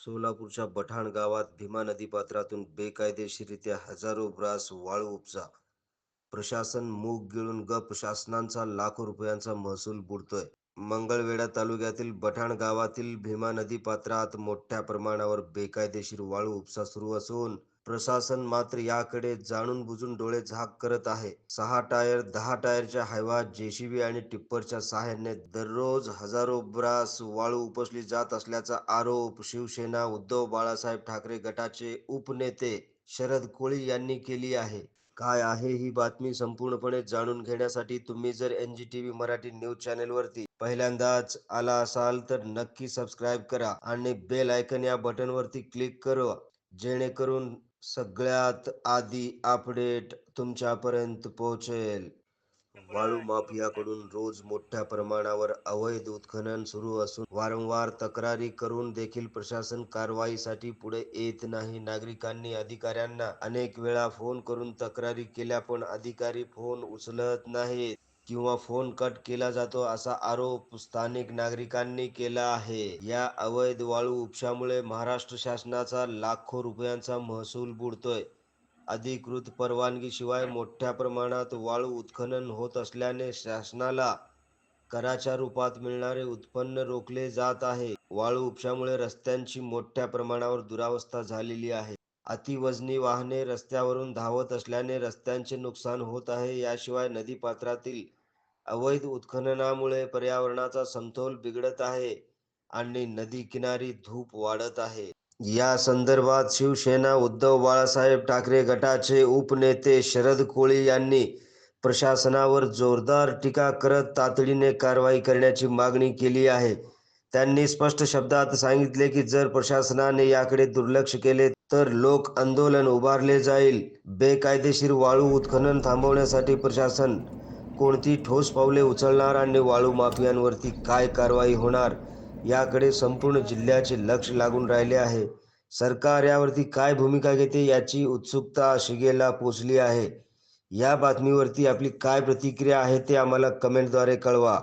सोलापूरच्या बठाण गावात भीमा नदीपात्रातून बेकायदेशीरित्या हजारो ब्रास वाळू उपसा. प्रशासन मूग गिळून गप शासनांचा लाखो रुपयांचा महसूल बुडतोय. मंगळवेढा तालुक्यातील बठाण गावातील भीमा नदी पात्रात मोठ्या प्रमाणावर बेकायदेशीर वाळू उपसा सुरू असून प्रशासन मात्र याकडे जाणून बुजून डोळे झाक करत आहे. सहा टायर दहा टायरच्या हायवा जेसीबी आणि टिप्परच्या सहाय्याने दररोज हजारो ब्रास वाळू उपसली जात असल्याचा आरोप शिवसेना उद्धव बाळासाहेब ठाकरे गटाचे उपनेते शरद कोळी यांनी केली आहे. काय आहे ही बातमी संपूर्णपणे जाणून घेण्यासाठी तुम्ही जर N G T V Marathi news चॅनेलवरती पहिल्यांदाच आला असाल तर नक्की सबस्क्राईब करा आणि बेल आयकन या बटनवरती क्लिक करा जेणेकरून सगळ्यात आधी अपडेट तुमच्यापर्यंत पोहोचेल. वाळू माफियाकडून रोज मोठ्या प्रमाणावर अवैध उत्खनन सुरू असून वारंवार तक्रारी करून देखील प्रशासन कारवाईसाठी पुढे येत नाही. नागरिकांनी अधिकाऱ्यांना अनेक वेळा फोन करून तक्रारी केल्या पण अधिकारी फोन उचलत नाहीत. किंवा फोन कट केला जातो असा आरोप स्थानिक नागरिकांनी केला आहे. या अवैध वाळू उपशामुळे महाराष्ट्र शासनाचा लाखो रुपयांचा महसूल बुडतोय. अधिकृत परवानगीशिवाय मोठ्या प्रमाणात वाळू उत्खनन होत असल्याने शासनाला कराच्या रूपात मिळणारे उत्पन्न रोखले जात आहे. वाळू उपशामुळे रस्त्यांची मोठ्या प्रमाणावर दुरावस्था झालेली आहे. अतिवजनी वाहने रस्त्यावरून धावत असल्याने रस्त्यांचे नुकसान होत आहे. याशिवाय नदीपात्रातील अवैध उत्खननामुळे पर्यावरणाचा समतोल बिघडत आहे आणि नदी किनारी धूप वाढत आहे. या संदर्भात शिवसेना उद्धव बाळासाहेब ठाकरे गटाचे उपनेते शरद कोळी यांनी प्रशासनावर जोरदार टीका करत तातडीने कारवाई करण्याची मागणी केली आहे. त्यांनी स्पष्ट शब्दात सांगितले की जर प्रशासनाने याकडे दुर्लक्ष केले तर लोक आंदोलन उभारले जाईल. बेकायदेशीर वाळू उत्खनन थांबवण्यासाठी प्रशासन कोणती ठोस पावले उचलणार आणि वाळू माफियांवरती काय कारवाई होणार याकडे संपूर्ण जिल्ह्याचे लक्ष लागून राहिले आहे. सरकार यावरती काय भूमिका घेते याची उत्सुकता शिगेला पोचली आहे. या बातमीवरती आपली काय प्रतिक्रिया आहे ते आम्हाला कमेंटद्वारे कळवा.